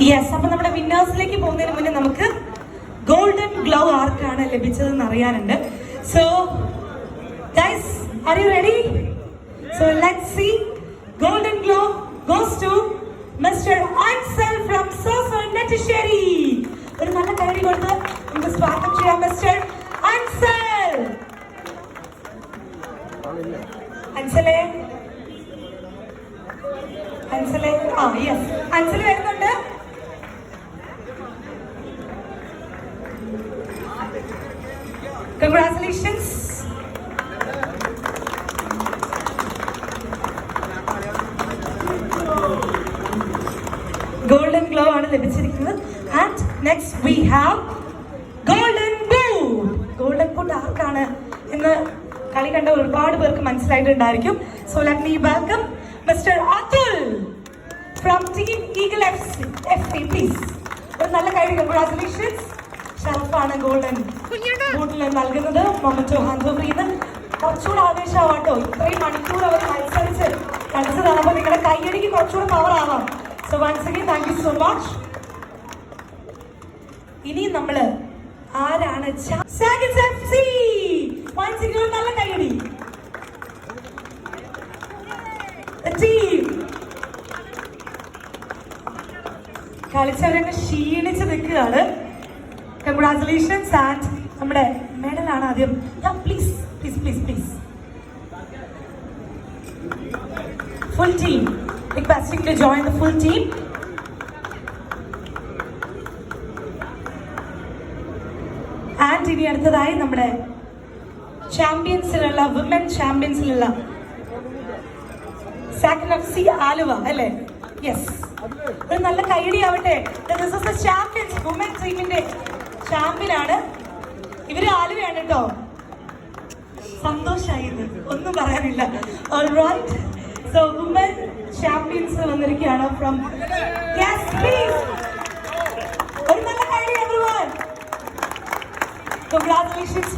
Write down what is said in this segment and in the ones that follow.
Yes അപ്പൊ നമ്മുടെ വിന്നേഴ്സിലേക്ക് പോകുന്നതിന് മുന്നേ നമുക്ക് ഗോൾഡൻ ഗ്ലോ ആർക്കാണ് ലഭിച്ചതെന്ന് അറിയാനുണ്ട്. So guys are you ready so let see golden glow goes to mister Ansal from സോസോ Nettassery ഒരു നല്ല കയറി കൊടുത്ത് നമുക്ക് സ്വാഗതം ചെയ്യാം മിസ്റ്റർ ആൻസൽ അൻസലേ അൻസലേ ആ യെസ് അൻസൽ വരുന്നുണ്ട്. കൺഗ്രാറ്റുലേഷൻസ് ഗോൾഡൻ ഗ്ലോ ആണ് ലഭിച്ചിരിക്കുന്നത്. And next we have golden boot golden boot ആർക്കാണ് എന്ന് കളി കണ്ട ഒരുപാട് പേർക്ക് മനസ്സിലായിട്ടുണ്ടായിരിക്കും. So let me welcome mister Athul from team eagle F F please ഒരു നല്ല കാര്യം കൺഗ്രാറ്റുലേഷൻസ് ഷറഫാണ് ഗോൾഡൻ. ബൂട്ടിൽ നൽകുന്നത് മൊമറ്റോ ഹാൻഡോബ്രീന്ന് കുറച്ചുകൂടെ ആവേശമാവട്ടോ ഇത്രയും മണിക്കൂർ അവർ മത്സരിച്ച് കളിച്ചതാണ് അപ്പൊ നിങ്ങളുടെ കയ്യടിക്ക് കുറച്ചുകൂടെ പവർ ആവാം. So once again thank you so much ഇനി നമ്മൾ ആരാണ് നല്ല കയ്യടി. കളിച്ചവരങ്ങ് ക്ഷീണിച്ച് നിൽക്കുകയാണ്. കൺഗ്രാറ്റുലേഷൻസ് ആൻഡ് നമ്മുടെ മെഡലാണ് ആദ്യം. Please please please please full team requesting to join the full team and ഇനി അടുത്തതായി നമ്മുടെ ചാമ്പ്യൻസിലുള്ള വിമൻ ചാമ്പ്യൻസിലുള്ള സാക്കൻ എഫ് സി ആലുവ അല്ലേ? യെസ് ഒരു നല്ല കൈഡി ആവട്ടെ. ചാമ്പ്യൻസ് വുമൻ ടീമിന്റെ ആണ് ഇവർ ആലുവയാണ് കേട്ടോ. സന്തോഷായി ഒന്നും പറയാനില്ല. ഓൾറൈറ്റ് സോ വുമൻ ചാമ്പ്യൻസ് വന്നിരിക്കുകയാണ് ഫ്രം യെസ് പ്ലീസ് ഒരു നല്ല കൈയടി എവരിവൺ കൺഗ്രാറ്റുലേഷൻസ്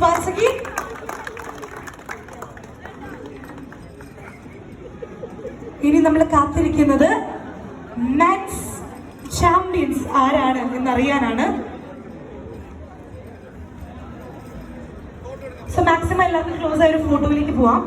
ഇനി നമ്മൾ കാത്തിരിക്കുന്നത് മാത്സ് ചാമ്പ്യൻസ് ആരാണ് എന്നറിയാനാണ്. സോ മാക്സിമം എല്ലാവർക്കും ക്ലോസ് ആയ ഒരു ഫോട്ടോയിലേക്ക് പോവാം.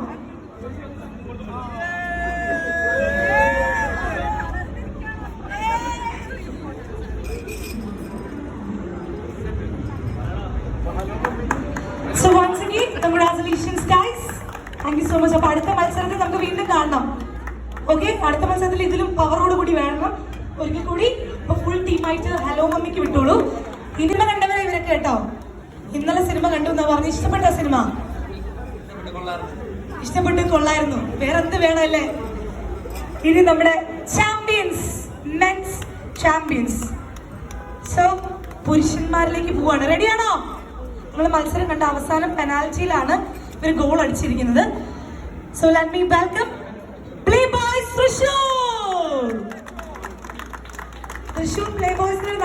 അടുത്ത മത്സരത്തിൽ ഇതിലും പവറോട് കൂടി വേണം. ഒരിക്കൽ കൂടി. ഇപ്പൊ ഫുൾ ടീമായിട്ട് ഹലോ മമ്മിക്ക് വിട്ടോളൂ. സിനിമ കണ്ടവരെ ഇവരൊക്കെ കേട്ടോ. ഇന്നലെ സിനിമ കണ്ടു എന്നാ പറഞ്ഞു. ഇഷ്ടപ്പെട്ട സിനിമ? ഇഷ്ടപ്പെട്ട് കൊള്ളായിരുന്നു. വേറെ എന്ത് വേണമല്ലേ? ഇനി നമ്മുടെ ചാമ്പ്യൻസ് മെൻസ് ചാമ്പ്യൻസ് സോ പുരുഷന്മാരിലേക്ക് പോവാണ്. റെഡിയാണോ നമ്മൾ മത്സരം കണ്ട അവസാനം പെനാൽറ്റിയിലാണ് ഇവർ goal അടിച്ചിരിക്കുന്നത്. So let me welcome play boys Thrissur Thrissur play ബോയ്സിന്